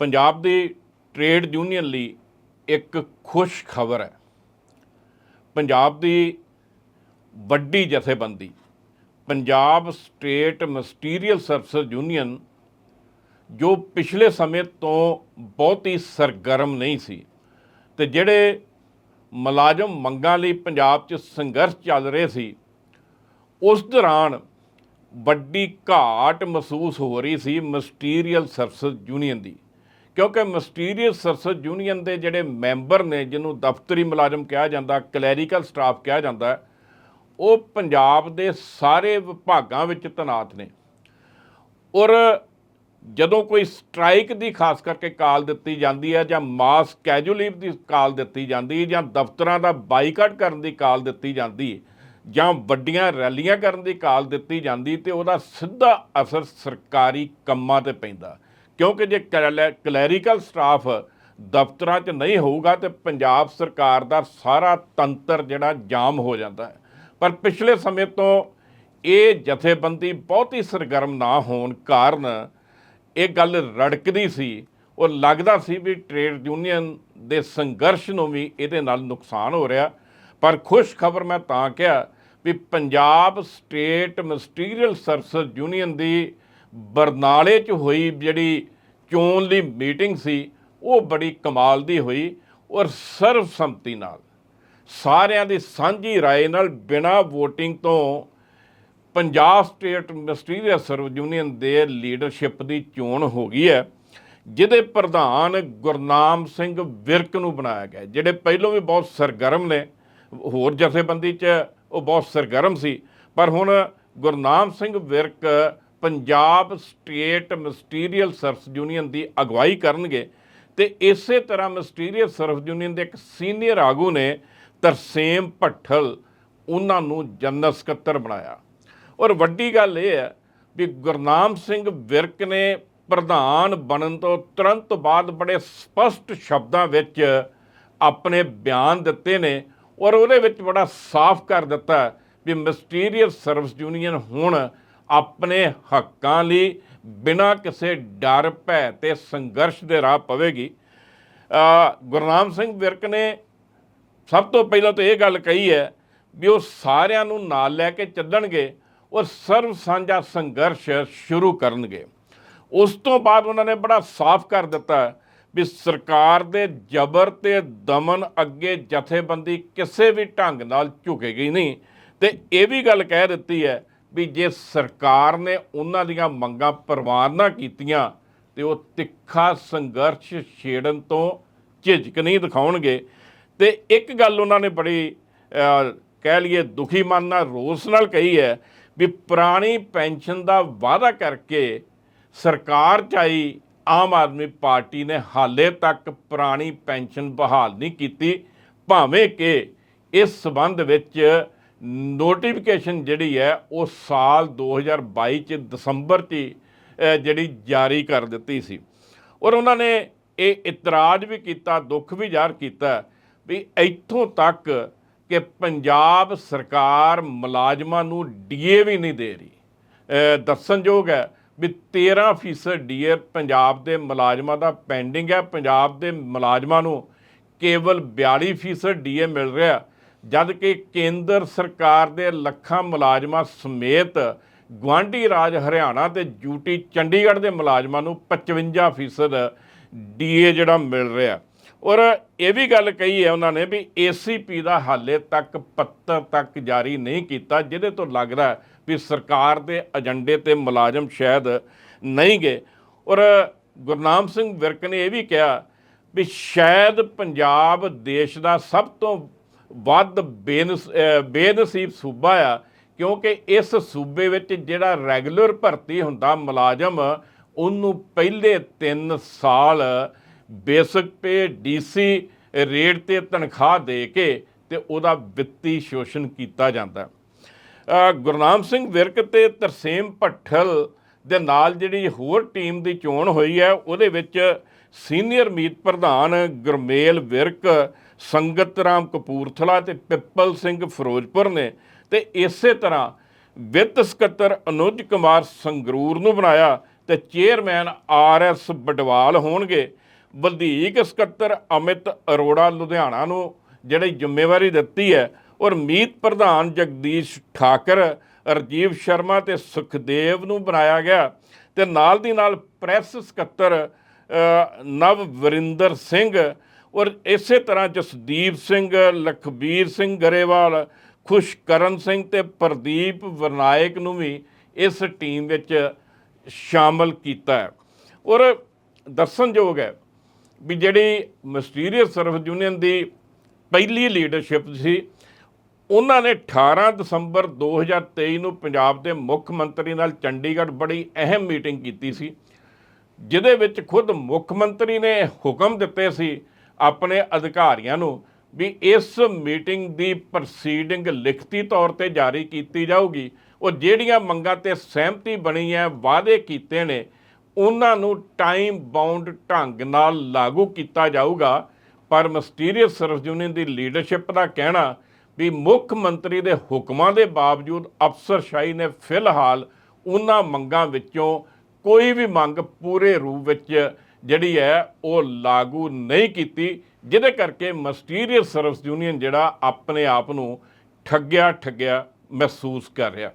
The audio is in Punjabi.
ਪੰਜਾਬ ਦੀ ਟ੍ਰੇਡ ਯੂਨੀਅਨ ਲਈ ਇੱਕ ਖੁਸ਼ ਖਬਰ ਹੈ। ਪੰਜਾਬ ਦੀ ਵੱਡੀ ਜਥੇਬੰਦੀ, Punjab state ministerial service union ਜੋ ਪਿਛਲੇ ਸਮੇਂ ਤੋਂ ਬਹੁਤ ਹੀ ਸਰਗਰਮ ਨਹੀਂ ਸੀ ਤੇ ਜਿਹੜੇ ਮੁਲਾਜ਼ਮ ਮੰਗਾਂ ਲਈ ਪੰਜਾਬ 'ਚ ਸੰਘਰਸ਼ ਚੱਲ ਰਹੇ ਸੀ, ਉਸ ਦੌਰਾਨ ਵੱਡੀ ਘਾਟ ਮਹਿਸੂਸ ਹੋ ਰਹੀ ਸੀ ਮਸਟੀਰੀਅਲ ਸਰਵਿਸ ਯੂਨੀਅਨ ਦੀ। ਕਿਉਂਕਿ ਮਿਸਟੀਰੀਅਸ ਸਰਵਿਸ ਯੂਨੀਅਨ ਦੇ ਜਿਹੜੇ ਮੈਂਬਰ ਨੇ, ਜਿਹਨੂੰ ਦਫ਼ਤਰੀ ਮੁਲਾਜ਼ਮ ਕਿਹਾ ਜਾਂਦਾ ਕਲੈਰੀਕਲ ਸਟਾਫ ਕਿਹਾ ਜਾਂਦਾ ਉਹ ਪੰਜਾਬ ਦੇ ਸਾਰੇ ਵਿਭਾਗਾਂ ਵਿੱਚ ਤੈਨਾਤ ਨੇ। ਔਰ ਜਦੋਂ ਕੋਈ ਸਟ੍ਰਾਈਕ ਦੀ ਖਾਸ ਕਰਕੇ ਕਾਲ ਦਿੱਤੀ ਜਾਂਦੀ ਹੈ ਜਾਂ ਮਾਸ ਕੈਜੂਅਲ ਦੀ ਕਾਲ ਦਿੱਤੀ ਜਾਂਦੀ ਹੈ ਜਾਂ ਦਫ਼ਤਰਾਂ ਦਾ ਬਾਈਕਾਟ ਕਰਨ ਦੀ ਕਾਲ ਦਿੱਤੀ ਜਾਂਦੀ ਹੈ ਜਾਂ ਵੱਡੀਆਂ ਰੈਲੀਆਂ ਕਰਨ ਦੀ ਕਾਲ ਦਿੱਤੀ ਜਾਂਦੀ ਤੇ ਉਹਦਾ ਸਿੱਧਾ ਅਸਰ ਸਰਕਾਰੀ ਕੰਮਾਂ ਤੇ ਪੈਂਦਾ। ਕਿਉਂਕਿ ਜੇ ਕਲੈ- ਕਲੈਰੀਕਲ ਸਟਾਫ ਦਫ਼ਤਰਾਂ 'ਚ ਨਹੀਂ ਹੋਊਗਾ ਤੇ ਪੰਜਾਬ ਸਰਕਾਰ ਦਾ ਸਾਰਾ ਤੰਤਰ ਜਿਹੜਾ ਜਾਮ ਹੋ ਜਾਂਦਾ ਹੈ। ਪਰ ਪਿਛਲੇ ਸਮੇਂ ਤੋਂ ਇਹ ਜਥੇਬੰਦੀ ਬਹੁਤੀ ਸਰਗਰਮ ਨਾ ਹੋਣ ਕਾਰਨ ਇਹ ਗੱਲ ਰੜਕਦੀ ਸੀ। ਉਹ ਲੱਗਦਾ ਸੀ ਵੀ ਟ੍ਰੇਡ ਯੂਨੀਅਨ ਦੇ ਸੰਘਰਸ਼ ਨੂੰ ਵੀ ਇਹਦੇ ਨਾਲ ਨੁਕਸਾਨ ਹੋ ਰਿਹਾ। ਪਰ ਖੁਸ਼ ਖਬਰ ਮੈਂ ਤਾਂ ਕਿਹਾ ਵੀ Punjab state ministerial service union ਦੀ ਬਰਨਾਲੇ 'ਚ ਹੋਈ ਜਿਹੜੀ ਚੋਣ ਲਈ ਮੀਟਿੰਗ ਸੀ ਉਹ ਬੜੀ ਕਮਾਲ ਦੀ ਹੋਈ ਔਰ ਸਰਵਸੰਮਤੀ ਨਾਲ ਸਾਰਿਆਂ ਦੀ ਸਾਂਝੀ رائے ਨਾਲ ਬਿਨਾਂ VOTING ਤੋਂ Punjab state ministerial services union ਦੇ ਲੀਡਰਸ਼ਿਪ ਦੀ ਚੋਣ ਹੋ ਗਈ ਹੈ ਜਿਹਦੇ ਪ੍ਰਧਾਨ ਗੁਰਨਾਮ ਸਿੰਘ ਵਿਰਕ ਨੂੰ ਬਣਾਇਆ ਗਿਆ ਜਿਹੜੇ ਪਹਿਲਾਂ ਵੀ ਬਹੁਤ ਸਰਗਰਮ ਨੇ ਹੋਰ ਜਥੇਬੰਦੀ 'ਚ ਉਹ ਬਹੁਤ ਸਰਗਰਮ ਸੀ ਪਰ ਹੁਣ Gurnam Singh Virk Punjab state ministerial service union ਦੀ ਅਗਵਾਈ ਕਰਨਗੇ ਤੇ ਇਸੇ ਤਰ੍ਹਾਂ ਮਿਸਟੀਰੀਅਲ ਸਰਵਿਸ ਯੂਨੀਅਨ ਦੇ ਇੱਕ ਸੀਨੀਅਰ ਆਗੂ ਨੇ ਤਰਸੇਮ ਭੱਠਲ, ਉਹਨਾਂ ਨੂੰ ਜਨਰਲ ਸਕੱਤਰ ਬਣਾਇਆ। ਔਰ ਵੱਡੀ ਗੱਲ ਇਹ ਹੈ ਵੀ ਗੁਰਨਾਮ ਸਿੰਘ ਵਿਰਕ ਨੇ ਪ੍ਰਧਾਨ ਬਣਨ ਤੋਂ ਤੁਰੰਤ ਬਾਅਦ ਬੜੇ ਸਪਸ਼ਟ ਸ਼ਬਦਾਂ ਵਿੱਚ ਆਪਣੇ ਬਿਆਨ ਦਿੱਤੇ ਨੇ ਔਰ ਉਹਦੇ ਵਿੱਚ ਬੜਾ ਸਾਫ਼ ਕਰ ਦਿੱਤਾ ਵੀ ਮਸਟੀਰੀਅਲ ਸਰਵਿਸ ਯੂਨੀਅਨ ਹੁਣ ਆਪਣੇ ਹੱਕਾਂ ਲਈ ਬਿਨਾਂ ਕਿਸੇ ਡਰ, ਭੈ ਤੇ ਸੰਘਰਸ਼ ਦੇ ਰਾਹ ਪਵੇਗੀ। ਗੁਰਨਾਮ ਸਿੰਘ ਵਿਰਕ ਨੇ ਸਭ ਤੋਂ ਪਹਿਲਾਂ ਤਾਂ ਇਹ ਗੱਲ ਕਹੀ ਹੈ ਵੀ ਉਹ ਸਾਰਿਆਂ ਨੂੰ ਨਾਲ ਲੈ ਕੇ ਚੱਲਣਗੇ ਔਰ ਸਰਵ ਸਾਂਝਾ ਸੰਘਰਸ਼ ਸ਼ੁਰੂ ਕਰਨਗੇ। ਉਸ ਤੋਂ ਬਾਅਦ ਉਹਨਾਂ ਨੇ ਬੜਾ ਸਾਫ਼ ਕਰ ਦਿੱਤਾ ਵੀ ਸਰਕਾਰ ਦੇ ਜ਼ਬਰ ਤੇ ਦਮਨ ਅੱਗੇ ਜਥੇਬੰਦੀ ਕਿਸੇ ਵੀ ਢੰਗ ਨਾਲ ਝੁਕੇਗੀ ਨਹੀਂ। ਤੇ ਇਹ ਵੀ ਗੱਲ ਕਹਿ ਦਿੱਤੀ ਹੈ ਵੀ ਜੇ ਸਰਕਾਰ ਨੇ ਉਹਨਾਂ ਦੀਆਂ ਮੰਗਾਂ ਪ੍ਰਵਾਨ ਨਾ ਕੀਤੀਆਂ ਤੇ ਉਹ ਤਿੱਖਾ ਸੰਘਰਸ਼ ਛੇੜਨ ਤੋਂ ਝਿਜਕ ਨਹੀਂ ਦਿਖਾਉਣਗੇ। ਤੇ ਇੱਕ ਗੱਲ ਉਹਨਾਂ ਨੇ ਬੜੀ ਕਹਿ ਲਈਏ ਦੁਖੀ ਮਨ ਨਾਲ, ਰੋਸ ਨਾਲ ਕਹੀ ਹੈ ਵੀ ਪੁਰਾਣੀ ਪੈਨਸ਼ਨ ਦਾ ਵਾਅਦਾ ਕਰਕੇ ਸਰਕਾਰ ਚਾਈ ਆਮ ਆਦਮੀ ਪਾਰਟੀ ਨੇ ਹਾਲੇ ਤੱਕ ਪੁਰਾਣੀ ਪੈਨਸ਼ਨ ਬਹਾਲ ਨਹੀਂ ਕੀਤੀ, ਭਾਵੇਂ ਕਿ ਇਸ ਸਬੰਧ ਵਿੱਚ ਨੋਟੀਫਿਕੇਸ਼ਨ ਜਿਹੜੀ ਹੈ ਉਹ ਸਾਲ 2022 ਚ ਦਸੰਬਰ 'ਚ ਹੀ, ਜਿਹੜੀ ਜਾਰੀ ਕਰ ਦਿੱਤੀ ਸੀ। ਔਰ ਉਹਨਾਂ ਨੇ ਇਹ ਇਤਰਾਜ਼ ਵੀ ਕੀਤਾ ਦੁੱਖ ਵੀ ਜ਼ਾਹਰ ਕੀਤਾ ਵੀ ਇੱਥੋਂ ਤੱਕ ਕਿ ਪੰਜਾਬ ਸਰਕਾਰ ਮੁਲਾਜ਼ਮਾਂ ਨੂੰ ਡੀਏ ਵੀ ਨਹੀਂ ਦੇ ਰਹੀ। ਦੱਸਣਯੋਗ ਹੈ ਵੀ 13% ਡੀਏ ਪੰਜਾਬ ਦੇ ਮੁਲਾਜ਼ਮਾਂ ਦਾ ਪੈਂਡਿੰਗ ਹੈ। ਪੰਜਾਬ ਦੇ ਮੁਲਾਜ਼ਮਾਂ ਨੂੰ ਕੇਵਲ 42% ਡੀਏ ਮਿਲ ਰਿਹਾ। ਜਦ ਕਿ ਕੇਂਦਰ ਸਰਕਾਰ ਦੇ ਲੱਖਾਂ ਮੁਲਾਜ਼ਮਾਂ ਸਮੇਤ ਗੁਆਂਢੀ ਰਾਜ ਹਰਿਆਣਾ ਤੇ ਯੂਟੀ ਚੰਡੀਗੜ੍ਹ ਦੇ ਮੁਲਾਜ਼ਮਾਂ ਨੂੰ 55% ਡੀਏ ਜਿਹੜਾ ਮਿਲ ਰਿਹਾ। ਔਰ ਇਹ ਵੀ ਗੱਲ ਕਹੀ ਹੈ ਉਹਨਾਂ ਨੇ ਵੀ ਏਸੀਪੀ ਦਾ ਹਾਲੇ ਤੱਕ ਪੱਤਰ ਤੱਕ ਜਾਰੀ ਨਹੀਂ ਕੀਤਾ, ਜਿਹਦੇ ਤੋਂ ਲੱਗਦਾ ਵੀ ਸਰਕਾਰ ਦੇ ਏਜੰਡੇ ਤੇ ਮੁਲਾਜ਼ਮ ਸ਼ਾਇਦ ਨਹੀਂ ਗਏ। ਔਰ ਗੁਰਨਾਮ ਸਿੰਘ ਵਿਰਕ ਨੇ ਇਹ ਵੀ ਕਿਹਾ ਵੀ ਸ਼ਾਇਦ ਪੰਜਾਬ ਦੇਸ਼ ਦਾ ਸਭ ਤੋਂ ਵੱਧ ਬੇਨਸ ਬੇਨਸੀਬ ਸੂਬਾ ਆ, ਕਿਉਂਕਿ ਇਸ ਸੂਬੇ ਵਿੱਚ ਜਿਹੜਾ ਰੈਗੂਲਰ ਭਰਤੀ ਹੁੰਦਾ ਮੁਲਾਜ਼ਮ, ਉਹਨੂੰ ਪਹਿਲੇ 3 ਸਾਲ ਬੇਸਿਕ ਪੇ ਡੀਸੀ ਰੇਟ ਤੇ ਤਨਖਾਹ ਦੇ ਕੇ ਤੇ ਉਹਦਾ ਵਿੱਤੀ ਸ਼ੋਸ਼ਣ ਕੀਤਾ ਜਾਂਦਾ। ਗੁਰਨਾਮ ਸਿੰਘ ਵਿਰਕ ਤੇ ਤਰਸੇਮ ਭੱਠਲ ਦੇ ਨਾਲ ਜਿਹੜੀ ਹੋਰ ਟੀਮ ਦੀ ਚੋਣ ਹੋਈ ਹੈ, ਉਹਦੇ ਵਿੱਚ ਸੀਨੀਅਰ ਮੀਤ ਪ੍ਰਧਾਨ ਗੁਰਮੇਲ ਵਿਰਕ, ਸੰਗਤ ਰਾਮ ਕਪੂਰਥਲਾ ਤੇ ਪਿੱਪਲ ਸਿੰਘ ਫਿਰੋਜ਼ਪੁਰ ਨੇ ਤੇ ਇਸੇ ਤਰ੍ਹਾਂ ਵਿੱਤ ਸਕੱਤਰ ਅਨੁਜ ਕੁਮਾਰ ਸੰਗਰੂਰ ਨੂੰ ਬਣਾਇਆ ਤੇ ਚੇਅਰਮੈਨ ਆਰ ਐਸ ਬਡਵਾਲ ਹੋਣਗੇ। ਵਧੀਕ ਸਕੱਤਰ ਅਮਿਤ ਅਰੋੜਾ ਲੁਧਿਆਣਾ ਨੂੰ ਜਿਹੜੀ ਜ਼ਿੰਮੇਵਾਰੀ ਦਿੱਤੀ ਹੈ, ਔਰ ਮੀਤ ਪ੍ਰਧਾਨ ਜਗਦੀਸ਼ ਠਾਕਰ, ਰਜੀਵ ਸ਼ਰਮਾ ਤੇ ਸੁਖਦੇਵ ਨੂੰ ਬਣਾਇਆ ਗਿਆ। ਤੇ ਨਾਲ ਦੀ ਨਾਲ ਪ੍ਰੈਸ ਸਕੱਤਰ ਨਵ ਵਰਿੰਦਰ ਸਿੰਘ ਔਰ ਇਸੇ ਤਰ੍ਹਾਂ ਜਸਦੀਪ ਸਿੰਘ, ਲਖਬੀਰ ਸਿੰਘ ਗਰੇਵਾਲ ਖੁਸ਼ਕਰਨ ਸਿੰਘ ਤੇ ਪ੍ਰਦੀਪ ਵਰਨਾਇਕ ਨੂੰ ਵੀ ਇਸ ਟੀਮ ਵਿੱਚ ਸ਼ਾਮਲ ਕੀਤਾ ਹੈ। ਔਰ ਦੱਸਣਯੋਗ ਹੈ ਵੀ ਜਿਹੜੀ ਮਿਸਟੀਰੀਅਸ ਸਰਵਿਸ ਯੂਨੀਅਨ ਦੀ ਪਹਿਲੀ ਲੀਡਰਸ਼ਿਪ ਸੀ, ਉਹਨਾਂ ਨੇ 18 ਦਸੰਬਰ 2023 ਨੂੰ ਪੰਜਾਬ ਦੇ ਮੁੱਖ ਮੰਤਰੀ ਨਾਲ ਚੰਡੀਗੜ੍ਹ ਬੜੀ ਅਹਿਮ ਮੀਟਿੰਗ ਕੀਤੀ ਸੀ। ਜਿਹਦੇ ਵਿੱਚ ਖੁਦ ਮੁੱਖ ਮੰਤਰੀ ਨੇ ਹੁਕਮ ਦਿੱਤੇ ਸੀ ਆਪਣੇ ਅਧਿਕਾਰੀਆਂ ਨੂੰ ਵੀ ਇਸ ਮੀਟਿੰਗ ਦੀ ਪ੍ਰੋਸੀਡਿੰਗ ਲਿਖਤੀ ਤੌਰ ਤੇ ਜਾਰੀ ਕੀਤੀ ਜਾਊਗੀ। ਉਹ ਜਿਹੜੀਆਂ ਮੰਗਾਂ ਤੇ ਸਹਿਮਤੀ ਬਣੀ ਹੈ, ਵਾਅਦੇ ਕੀਤੇ ਨੇ, ਉਹਨਾਂ ਨੂੰ ਟਾਈਮ ਬਾਉਂਡ ਢੰਗ ਨਾਲ ਲਾਗੂ ਕੀਤਾ ਜਾਊਗਾ। ਪਰ ਮਿਸਟੀਰੀਅਸ ਸਰਵਿਸ ਯੂਨੀਅਨ ਦੀ ਲੀਡਰਸ਼ਿਪ ਦਾ ਕਹਿਣਾ ਵੀ ਮੁੱਖ ਮੰਤਰੀ ਦੇ ਹੁਕਮਾਂ ਦੇ ਬਾਵਜੂਦ ਅਫਸਰਸ਼ਾਹੀ ਨੇ ਫਿਲਹਾਲ ਉਹਨਾਂ ਮੰਗਾਂ ਵਿੱਚੋਂ ਕੋਈ ਵੀ ਮੰਗ ਪੂਰੇ ਰੂਪ ਵਿੱਚ ਜਿਹੜੀ ਹੈ ਉਹ ਲਾਗੂ ਨਹੀਂ ਕੀਤੀ, ਜਿਹਦੇ ਕਰਕੇ ਮਿਸਟੀਰੀਅਸ ਸਰਵਿਸ ਯੂਨੀਅਨ ਜਿਹੜਾ ਆਪਣੇ ਆਪ ਨੂੰ ਠੱਗਿਆ ਠੱਗਿਆ ਮਹਿਸੂਸ ਕਰ ਰਿਹਾ।